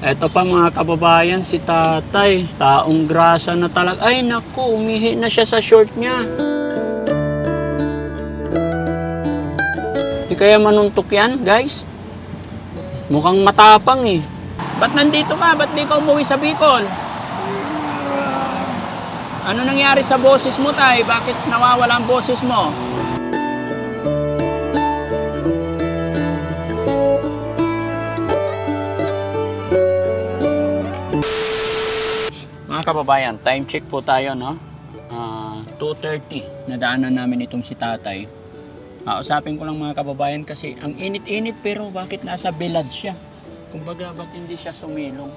Eto pa mga kababayan, si tatay. Taong grasa na talaga. Ay naku, umihi na siya sa short niya. Di kaya manuntok yan, guys? Mukhang matapang eh. Ba't nandito ka? Ba't di ka umuwi sa Bicol? Ano nangyari sa boses mo, tay? Bakit nawawala ang boses mo? Kababayan, time check po tayo, no? Ah, 2.30. Nadaanan namin itong si tatay. Kausapin ko lang mga kababayan kasi ang init-init pero bakit nasa bilad siya? Kumbaga, ba't hindi siya sumilong?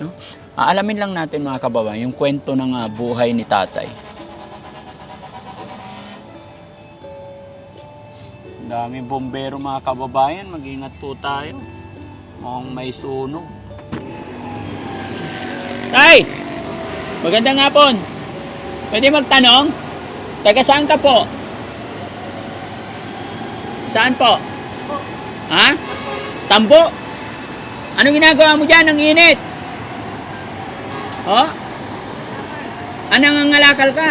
No? Aalamin lang natin mga kababayan yung kwento ng ah, buhay ni tatay. Daming bombero mga kababayan, mag-ingat po tayo. Mukhang may sunog. Tay! Magandang hapon. Pwede magtanong? Taga saan ka po? Saan po? Ha? Tambo? Anong ginagawa mo dyan? Ang init. Oh? Anong nangangalakal ka?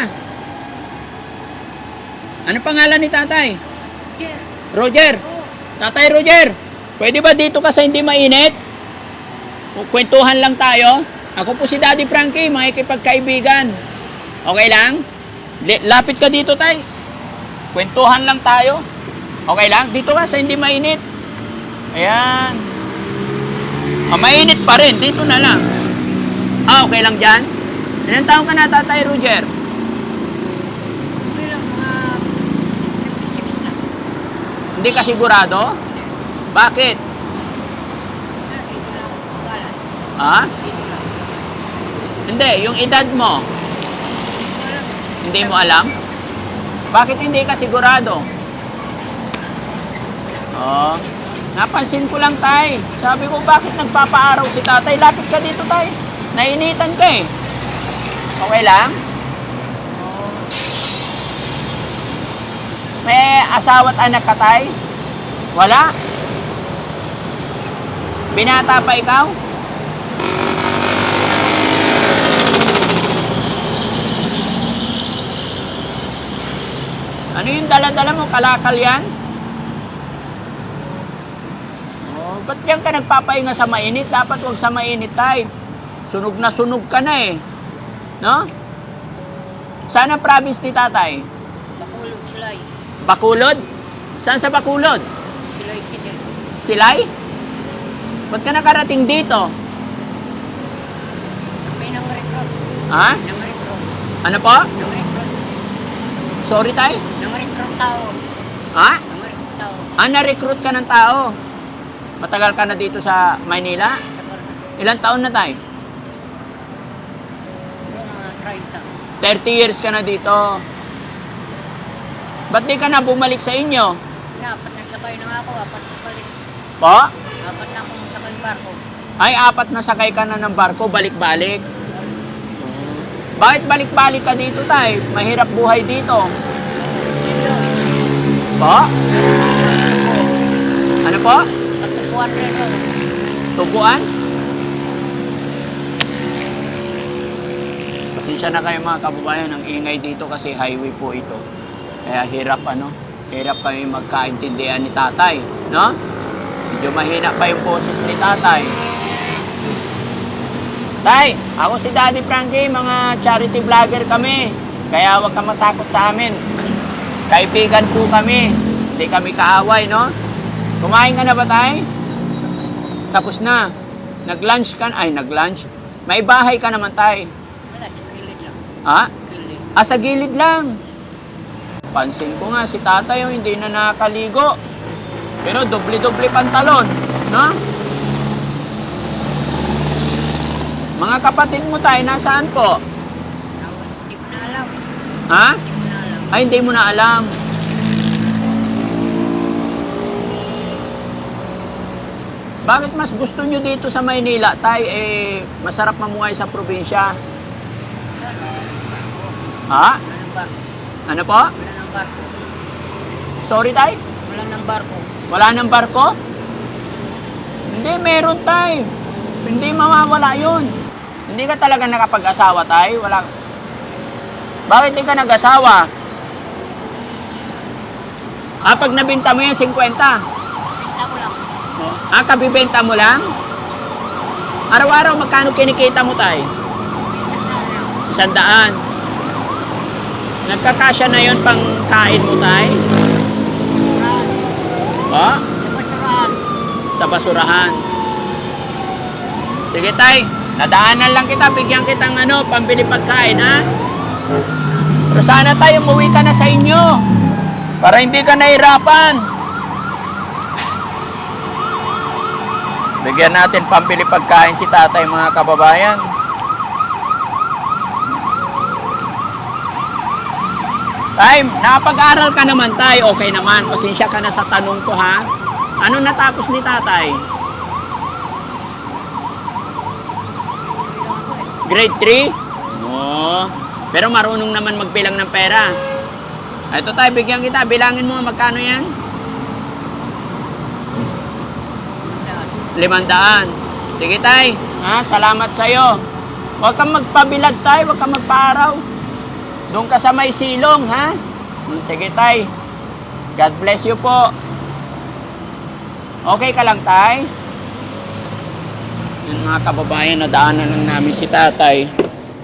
Ano pangalan ni tatay? Roger. Tatay Roger, pwede ba dito ka sa hindi mainit? Kwentuhan lang tayo. Ako po si Daddy Frankie, makikipagkaibigan. Okay lang? Lapit ka dito, tay. Kwentuhan lang tayo. Okay lang? Dito ka sa hindi mainit. Ayan. Ah, mainit pa rin. Dito na lang. Ah, okay lang dyan? Ilan taon ka na, Tatay Roger? Bilang mga 56 na. Hindi ka sigurado? Bakit? Ah. Ha? Lang. Hindi, yung edad mo, hindi mo alam? Bakit hindi ka sigurado? Oh, napansin ko lang, tay. Sabi ko, bakit nagpapaaraw si tatay? Lapit ka dito, tay. Nainitan ka eh. Okay lang? May asawa't anak ka, tay? Wala? Binata pa ikaw? Ano yung dala-dala mo? Kalakal yan? Oh, ba't yan ka nagpapahinga sa mainit? Dapat huwag sa mainit, tay. Sunog na sunog ka na eh. No? Saan ang province ni tatay? Bakulog sila'y. Bakulod? Saan sa Bakulod? Sila'y sila. Silay? Ba't ka nakarating dito? May nang recruit. Ha? Nang recruit. Ano po? Nang. Sorry, tay? Nang recruit tao. Ha? Nang recruit tao. Ah, na-recruit ka ng tao. Matagal ka na dito sa Maynila? Na. Ilang taon na tay? Mga 30. 30 years ka na dito. Ba't di ka na bumalik sa inyo? Apat na sakay na nga ako. Apat na balik. Po? Apat na akong sakay barko. Ay, apat na sakay ka na ng barko, balik-balik. Bakit balik-balik ka dito, tay? Mahirap buhay dito. Po? Ano po? Katupuan rito. Tubuan? Pasensya na kayo mga kababayan, ang ingay dito kasi highway po ito. Kaya hirap ano, hirap kami magkaintindihan ni tatay, no? Medyo mahina pa yung boses ni tatay. Tay, ako si Daddy Frankie, mga charity vlogger kami. Kaya huwag ka matakot sa amin. Kaibigan po kami. Hindi kami kaaway, no? Kumain ka na ba, tay? Tapos na. Nag-lunch ka na. Ay, nag-lunch. May bahay ka naman, tay. Wala, sa kilid lang. Ha? Kilid. Ah, sa gilid lang. Pansin ko nga, si tatay yung hindi na nakaligo. Pero doble-doble pantalon. No? Mga kapatid mo tayo, nasaan po? Hindi ko na alam. Ha? Hindi ko na alam. Ay, hindi mo na alam. Bakit mas gusto nyo dito sa Maynila, tay, eh, masarap mamuhay sa probinsya? Ha? Ng. Ano po? Wala ng barko. Sorry, tay? Wala ng barko. Wala nang barko? Hindi, meron, tay. Hindi mawawala yun. Hindi ka talaga nakapag-asawa, tay? Wala. Bakit hindi ka nag-asawa? Ah, pag nabinta mo yan, 50. Benta ko lang. Ah, kabibenta mo lang? Araw-araw, magkano kinikita mo, tay? Isang daan. Nagkakasya na yon pang kain mo, tay? Basurahan. Oh, Sa basurahan. sa basurahan. Sige, tay. Nadaanan lang kita, bigyan kitang ano, pambili pagkain, ha? Pero sana tayo, umuwi ka na sa inyo. Para hindi ka nahirapan. Bigyan natin pambili pagkain si tatay, mga kababayan. Tay, nakapag-aral ka naman, tay. Okay naman. Pasensya ka na sa tanong ko, ha? Ano natapos ni tatay? Grade 3? Oo. Pero marunong naman magbilang ng pera. Ito tayo, bigyan kita. Bilangin mo, magkano yan? Limandaan. Sige tay, ha? salamat sa'yo. Huwag kang magpabilad tay, huwag kang magpaaraw. Doon ka sa may silong, ha? Hmm, Sige tay. God bless you po. Okay ka lang tay? Yan mga kababayan, nadaanan lang namin si tatay.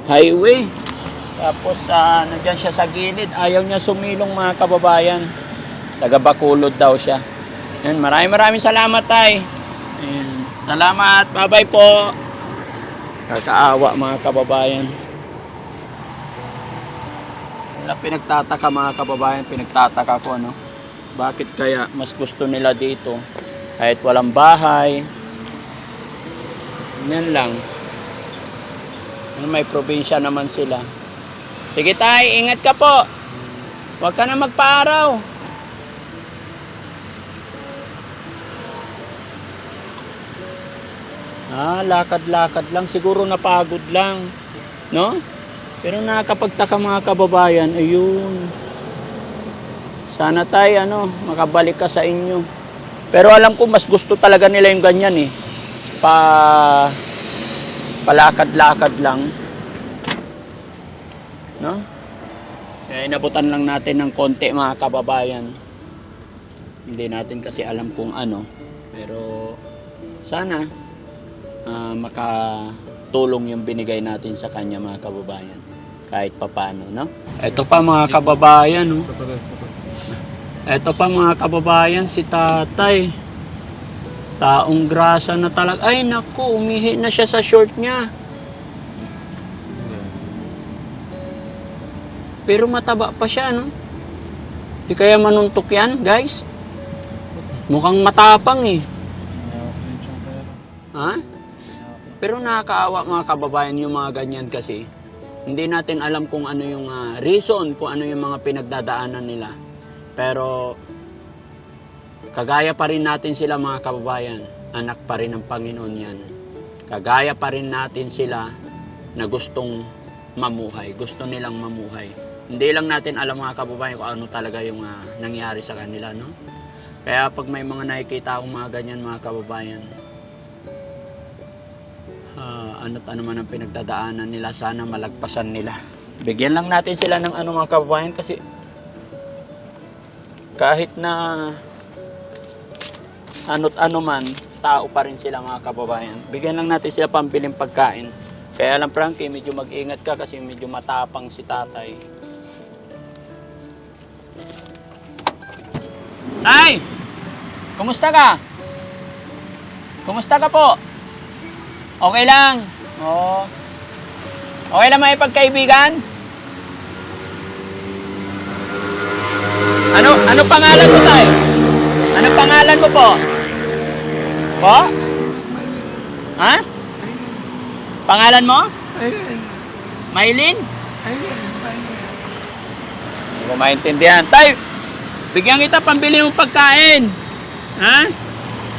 Highway. Tapos uh, nandyan siya sa gilid. Ayaw niya sumilong mga kababayan. Taga Bacolod daw siya. Yan, maraming maraming salamat tay. Ayan. Salamat. Bye-bye po. Kakaawa mga kababayan. Wala pinagtataka mga kababayan, pinagtataka ko ano. Bakit kaya mas gusto nila dito? Kahit walang bahay. Yan lang. Ano, May probinsya naman sila. Sige tay, ingat ka po. Huwag ka na magpaaraw. Ah, lakad-lakad lang. Siguro napagod lang. No? Pero nakakapagtaka mga kababayan, ayun. Sana tayo, ano, makabalik ka sa inyo. Pero alam ko, mas gusto talaga nila yung ganyan eh. Pa, palakad-lakad lang. No? Kaya inabutan lang natin ng konti mga kababayan. Hindi natin kasi alam kung ano. Pero sana ah, makatulong yung binigay natin sa kanya mga kababayan. Kahit papano, no? Ito pa mga kababayan, no? Ito pa mga kababayan, si tatay. Taong grasa na talaga. Ay, naku, umihi na siya sa short niya. Pero mataba pa siya, no? Di kaya manuntok yan, guys? Mukhang matapang eh. Ha? Pero nakakaawa mga kababayan yung mga ganyan kasi. Hindi natin alam kung ano yung ah, reason, kung ano yung mga pinagdadaanan nila. Pero kagaya pa rin natin sila mga kababayan. Anak pa rin ng Panginoon yan. Kagaya pa rin natin sila na gustong mamuhay. Gusto nilang mamuhay. Hindi lang natin alam mga kababayan kung ano talaga yung ah, nangyari sa kanila, no? Kaya pag may mga nakikita akong mga ganyan mga kababayan, Ah, ano't ano man ang pinagdadaanan nila, sana malagpasan nila. Bigyan lang natin sila ng ano mga kababayan kasi kahit na ano't ano man, tao pa rin sila mga kababayan. Bigyan lang natin sila pambiling pagkain. Kaya lang Frankie, medyo mag-ingat ka kasi medyo matapang si tatay. Tay! Kumusta ka? Kumusta ka po? Okay lang. Oo. Okay lang may pagkaibigan? Ano ano pangalan mo tayo? Ano pangalan mo po? Po? Ha? Pangalan mo? Maylin? Hindi ko maintindihan. Tay, bigyan kita pambili mong pagkain. Ha?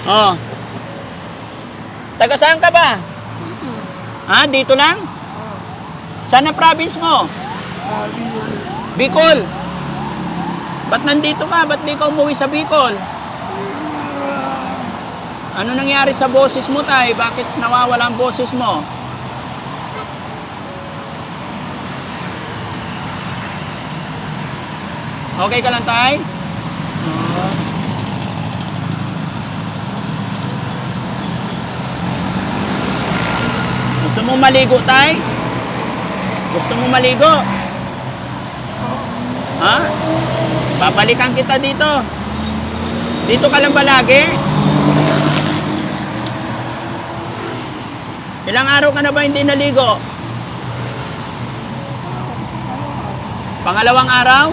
Oh. Taga saan ka ba? Ha? Dito lang? Saan na province mo? Bicol. Ba't nandito ka? Ba't di ka umuwi sa Bicol? Ano nangyari sa boses mo, tay? Bakit nawawala ang boses mo? Okay ka lang, tay? Oo. Gusto mo maligo, tay? Gusto mo maligo? Ha? Babalikan kita dito. Dito ka lang ba lagi? Ilang araw ka na ba hindi naligo? Pangalawang araw?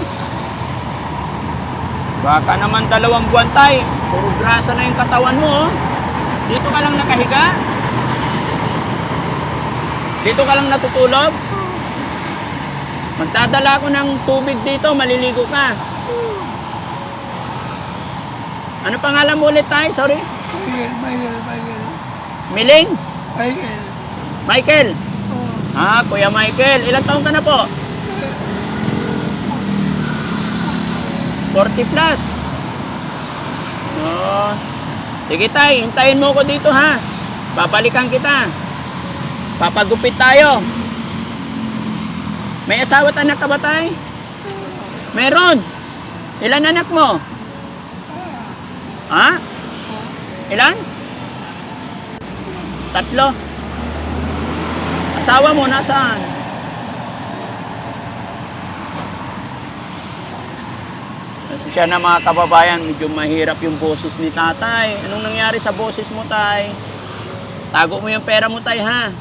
Baka naman dalawang buwan tay. Puro grasa na yung katawan mo. oh. Dito ka lang nakahiga? Dito ka lang natutulog? Magdadala ko ng tubig dito, maliligo ka. Ano pangalan mo ulit tayo? Sorry? Michael, Michael, Michael. Miling? Michael. Michael? Oh, Ah, Kuya Michael. Ilang taon ka na po? 40 plus. Oh. Sige tay, hintayin mo ko dito ha. Babalikan kita. Papagupit tayo. May asawa at anak ka ba tay? Meron. Ilan anak mo? Ha? Ilan? Tatlo. Asawa mo nasaan? Kasi siya na mga kababayan, medyo mahirap yung boses ni tatay. Anong nangyari sa boses mo, tay? Tago mo yung pera mo, tay, ha?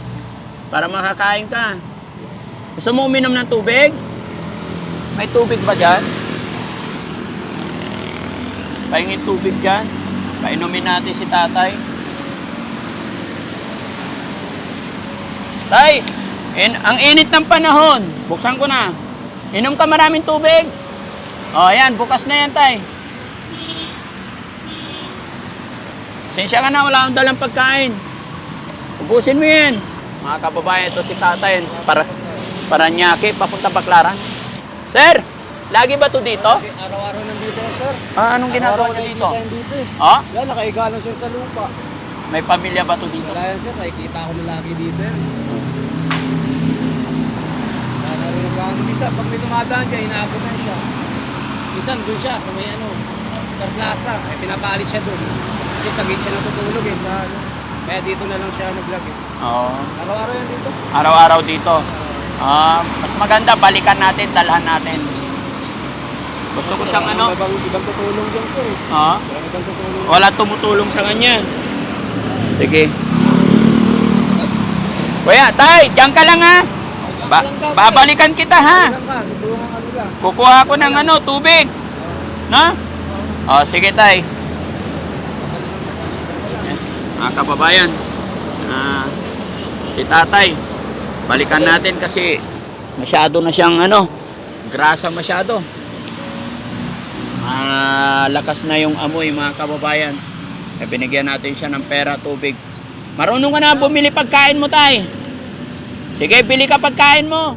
Para makakain ka. Gusto mo uminom ng tubig? May tubig ba dyan? Pahingin tubig dyan. Painumin natin si tatay. Tay, in, ang init ng panahon. Buksan ko na. Inom ka maraming tubig. O, oh, ayan. Bukas na yan, tay. Sensya ka na, wala akong dalang pagkain. Ubusin mo yan. Mga kababayan, ito si tatay. Para, para nyaki, papunta Baklaran. Sir, lagi ba to dito? Araw-araw nandito yan, sir. Ah, anong ginagawa niyo dito? Nakikita yan dito eh. Oh, Yan, nakahiga lang siya sa lupa. may pamilya ba to dito? Wala yan, sir. Nakikita ko na lagi dito yan. Isa. Pag may dumadaan dyan, inaabot na siya. Minsan doon siya, sa may ano, Plaza. Eh, pinapalis siya doon. Kasi sa gate siya natutulog eh, sa ano. Kaya dito na lang siya nag-vlog eh. Oo. Araw-araw yan dito. Araw-araw dito. Ah, mas maganda balikan natin, dalhan natin. Gusto ko siyang ano? Ibang, ibang tutulong dyan, sir eh. Ha? Walang ibang tutulong. Wala tumutulong sa kanya. Sige. Kuya, tay, diyan ka lang ha. Ba babalikan kita ha. Kukuha ako ng ano, tubig. Na? Oh, sige tay. Mga kababayan, ah, si tatay, balikan natin kasi masyado na siyang ano, grasa masyado. Malakas na yung amoy mga kababayan. Eh, binigyan natin siya ng pera, tubig. Marunong ka na bumili pagkain mo tay. Sige, bili ka pagkain mo.